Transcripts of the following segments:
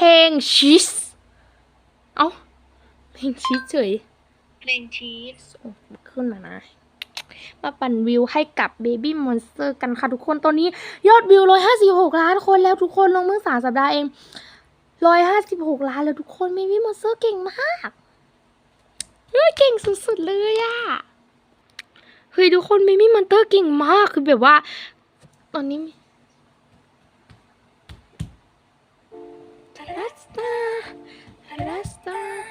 ลงชีสเอ้า เพลงชีสเฉย เพลงชีสโอ้ขึ้นมานะ มาปั่นวิวให้กับ Baby Monster กันค่ะทุกคน ตอนนี้ยอดวิว 156 ล้านคนแล้วทุกคนลงเมื่อสามสัปดาห์เอง 156 ล้านแล้วทุกคน Baby Monster เก่งมากเฮ้ยเก่งสุดๆเลยอะเฮ้ยทุกคน Baby Monster เก่งมาก คือแบบว่า ตอนนี้ Rasta, Rasta,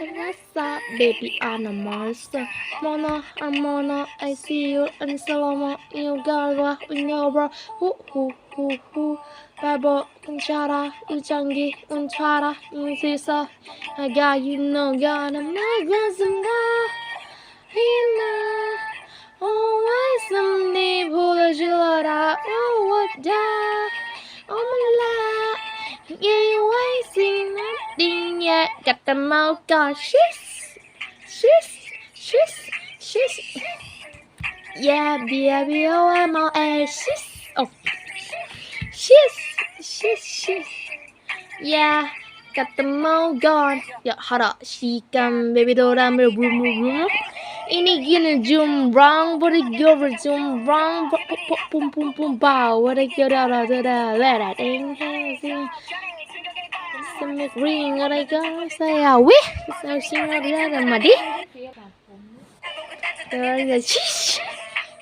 Rasta, baby I'm a monster. Mona, I'm Mona, I see you and Salama, you got what we know, bro. Hoo, hoo, hoo, hoo. Babo, Unchara, Uchangi, Unchara, Unsisa. I got you, no, got a magazine, Hina. Always someday, pull a gilada, oh, what da. Oh, my life. Yeah, you seen nothing yet. Got the mouth gone. Shish, shish, shish, shish. Yeah, B I B O M O A. Shish. Oh, shish, shish, shish. Yeah, got the mouth gone. Yeah, hold up. She come, baby, do that, boom, boom, boom. Ini gini zoom wrong, what it go zoom wrong, boom boom boom bow, what it go da da da da da da da Stomach ring, what I go say, ah, we, so she not the other muddy. There is a shish,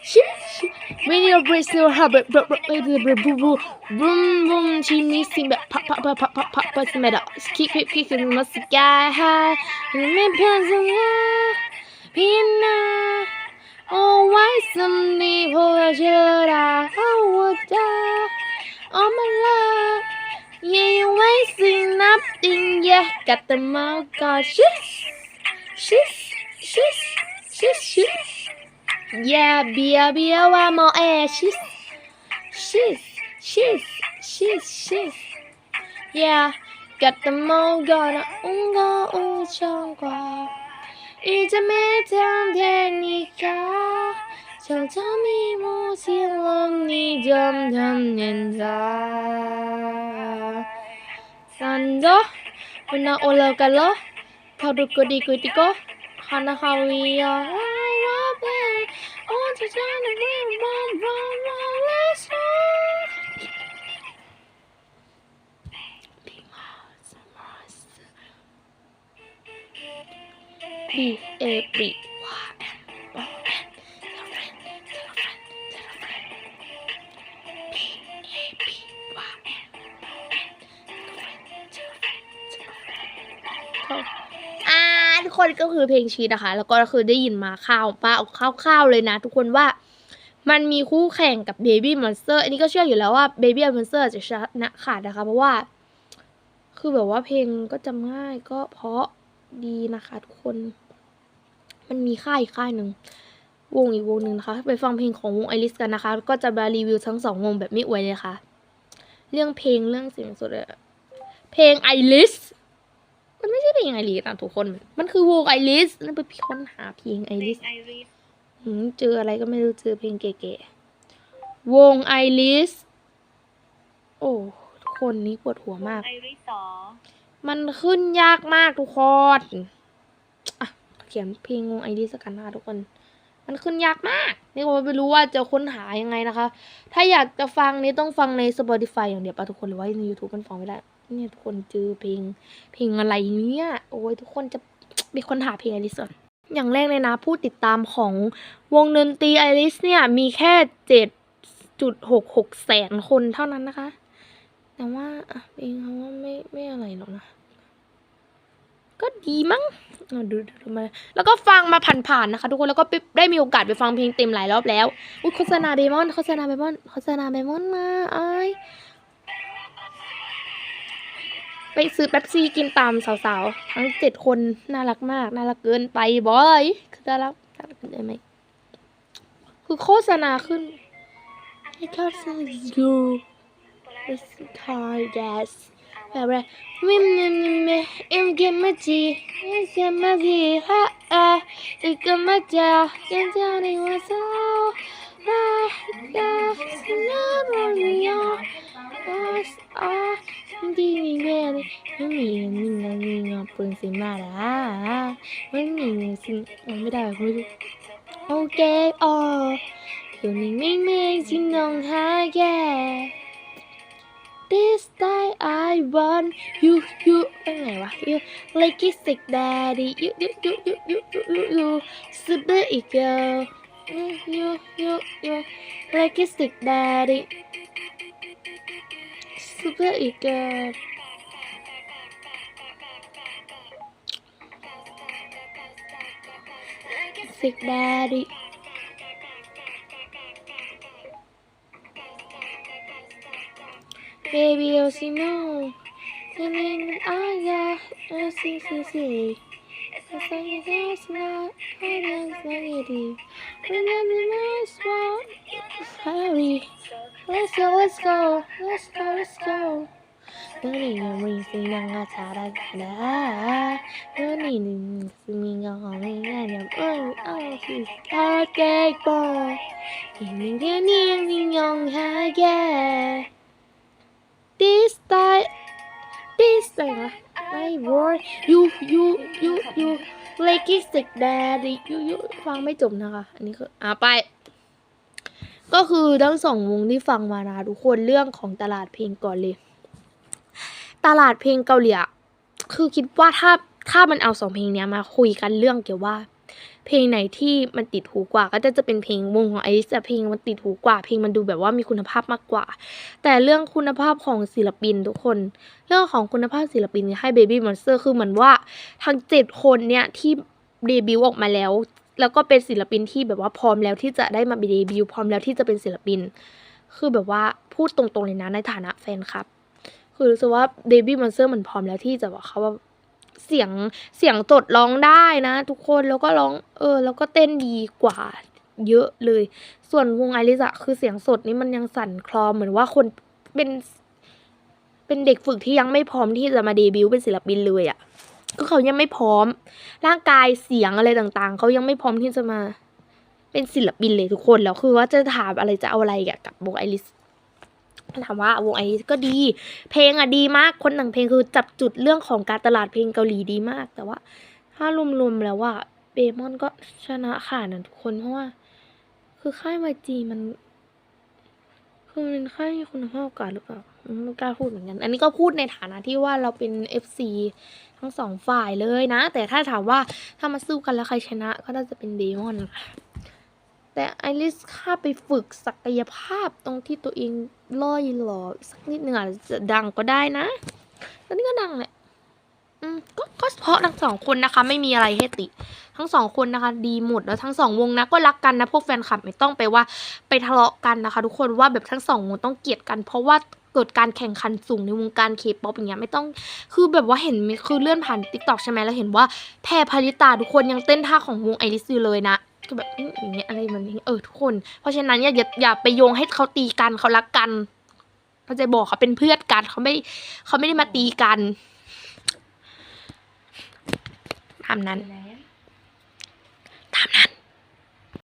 shish. Many of us still have it, but boom boom, she missing, but pop pop pop pop pop pop, but the metal. Keep it kicking, must guy high, and the man pants on high. Pina, Oh, why somebody for oh, a out Oh, would. Oh, my love. Yeah, you wasting nothing. Yeah, got the mouth got shish, shish, shish, shish, shish. Yeah, be bia bia wa mo eh, shish, shish, shish, shish, shish. Yeah, got the mouth got a unga u chong qua. 이제 매장 되니까 점점이 모질럼 니 점점 nenza 산저 문나 올라갈러 가루거리 그리고 하나 하위야 B A B Y M O N Tell a friend, tell a friend, tell a friend. B A B Y M O N Tell a friend, tell a friend, tell a friend. อ่าทุกคนก็คือเพลงชีนะคะ แล้วก็คือได้ยินมาข่าวป้าเอาข้าวๆเลยนะ ทุกคนว่ามันมีคู่แข่งกับ Baby Monster อันนี้ก็เชื่ออยู่แล้วว่า Baby Monster จะชนะขาดนะคะ เพราะว่า คือแบบว่าเพลงก็จำง่ายก็เพราะดีนะคะทุกคน มันมีค่ายอีกค่ายหนึ่งวงอีกวงหนึ่งนะคะ ไปฟังเพลงของวงไอริสกันนะคะ ก็จะมารีวิวทั้งสองวงแบบไม่อวยเลยค่ะ เรื่องเพลงเรื่องเสียงสดอะเพลงไอริสมันไม่ใช่เพลงไอริสนะทุกคน มันคือวงไอริสนั่นไปค้นหาเพลงไอเพลริงสไอริสหืมเจออะไรก็ไม่รู้เจอเพลงเก๋ๆวงไอริสโอ้ทุกคนนี้ปวดหัวมากไอริสสอมันขึ้นยากมากทุกคนอะ เขียนเพลงงไอริสกันนะคะทุกคน มันขึ้นยากมาก นี่ก็ไม่รู้ว่าจะค้นหายังไงนะคะ ถ้าอยากจะฟังนี่ต้องฟังใน Spotify อย่างเดียวปะทุกคนหรือว่าใน YouTube มันฟังไม่ได้เนี่ยทุกคนเจอเพลง เพลงอะไรเนี่ยโอ้ยทุกคนจะมีคนหาเพลงไอริสก่อนอย่างแรกเลยนะผู้ติดตามของวงดนตรีไอริสเนี่ยมีแค่เจ็ดจุดหกหกแสนคนเท่านั้นนะคะ แต่ว่าอะเพลงเขาว่าไม่ไม่อะไรหรอกนะ ก็ดีมั้งดูดูมาแล้วก็ฟังมาผ่านๆนะคะ ทุกคนแล้วก็ได้มีโอกาสไปฟังเพลงเต็มหลายรอบแล้วอุ้ยโฆษณาเบมอนโฆษณาเบมอนโฆษณาเบมอนมาไอายไปซื้อแป๊บซี่กินตามสาวๆ ทั้งเจ็ดคนน่ารักมาก น่ารักเกินไปบอยคือน่ารักน่ารักเกินไปไหมคือโฆษณาขึ้น I can't see you It's hard yes vào đây mim mim mim em kiếm mất chi em kiếm mất gì ha à em kiếm mất cha em chào đi qua sao ra ra nhớ rồi nhớ à đi mình về đi. Mình mình là mình là bừng xin mà đã. Mình mình xin không biết đâu không ok ờ. Rồi mình mình mình xin đồng hai yeah This time I want you you เป็นไงวะ you like it sick daddy you you you you you you you you super it girl you you you you like it sick daddy super it girl sick daddy Baby, oh, see, no. And then, oh, yeah, oh, see, see, see. As long as there's not, I don't forget you. Remember my small hurry. Let's go, let's go, let's go, let's go. Don't need no reason, I'm not tired of that. Don't need no reason, I'm not tired of that. Oh, oh, she's got a cake ball. Give me the nearly young high, yeah. This time ไอ้ word you you you you like it sick daddy you you ฟังไม่จบนะคะ อันนี้คืออ่าไป ก็คือทั้งสองวงที่ฟังมานะทุกคนเรื่องของตลาดเพลงก่อนเลย ตลาดเพลงเกาหลีอะคือคิดว่าถ้าถ้ามันเอาสองเพลงเนี้ยมาคุยกันเรื่องเกี่ยวว่า เพลงไหนที่มันติดหูกว่า ก็จะจะเป็นเพลงวงของไอซ์แต่เพลงมันติดหูกว่า เพลงมันดูแบบว่ามีคุณภาพมากกว่า แต่เรื่องคุณภาพของศิลปินทุกคน เรื่องของคุณภาพศิลปินให้ Baby Monster คือเหมือนว่าทั้งเจ็ดคนเนี่ยที่เดบิวต์ออกมาแล้วแล้วก็เป็นศิลปินที่แบบว่าพร้อมแล้วที่จะได้มาเดบิวต์พร้อมแล้วที่จะเป็นศิลปิน คือแบบว่าพูดตรงๆเลยนะในฐานะแฟนคลับ คือรู้สึกว่าเดบิวต์มอนสเตอร์มันพร้อมแล้วที่จะบอกเขาว่า เสียงเสียงจดร้องได้นะ ทุกคนแล้วก็ร้องเออ แล้วก็เต้นดีกว่าเยอะเลย ส่วนวงไอริสะคือเสียงสดนี่มันยังสั่นคลอเหมือนว่าคนเป็น เป็นเด็กฝึกที่ยังไม่พร้อมที่จะมาเดบิวต์เป็นศิลปินเลยอะก็เขายังไม่พร้อม ร่างกายเสียงอะไรต่างๆ เขายังไม่พร้อมที่จะมาเป็นศิลปินเลยทุกคนแล้วคือว่าจะถามอะไรจะเอาอะไรกับวงไอริส ถามว่าวงไอก็ดี เพลงอะดีมากคนแต่งเพลงคือจับจุดเรื่องของการตลาดเพลงเกาหลีดีมาก แต่ว่า ถ้ารวมๆแล้วว่าเบมอนก็ชนะขาดนะทุกคนเพราะว่า คือค่ายมาจีมัน คือมันเป็นค่ายมีคุณภาพกว่าหรือเปล่าไม่กล้าพูดเหมือนกัน อันนี้ก็พูดในฐานะที่ว่าเราเป็น FC ทั้งสองฝ่ายเลยนะ แต่ถ้าถามว่าถ้ามาสู้กันแล้วใครชนะ ก็น่าจะเป็นเบมอนค่ะ แต่ไอริสค่าไปฝึกศักยภาพตรงที่ตัวเองล่อยหลอสักนิดหนึ่งอาจจะดังก็ได้นะตอนนี้ก็ดังแหละ อืมก็ก็เพราะทั้งสองคนนะคะ ไม่มีอะไรให้ติ ทั้งสองคนนะคะ ดีหมดแล้วทั้งสองวงนะก็รักกันนะพวกแฟนคลับไม่ต้องไปว่าไปทะเลาะกันนะคะ ทุกคนว่าแบบทั้งสองวงต้องเกลียดกัน เพราะว่าเกิดการแข่งขันสูงในวงการเคป๊อปอย่างเงี้ยไม่ต้องคือแบบว่าเห็นคือเลื่อนผ่านติ๊กต็อกใช่ไหมแล้วเห็นว่าแพรพาริตาทุกคนยังเต้นท่าของวงไอริสอยู่เลยนะ ก็แบบอย่างเงี้ยอะไรมันเออทุกคน เพราะฉะนั้นอย่าอย่าอย่าไปโยงให้เขาตีกันเขารักกันเขาจะบอกเขาเป็นเพื่อนกันเขาไม่เขาไม่ได้มาตีกันตามนั้นตามนั้น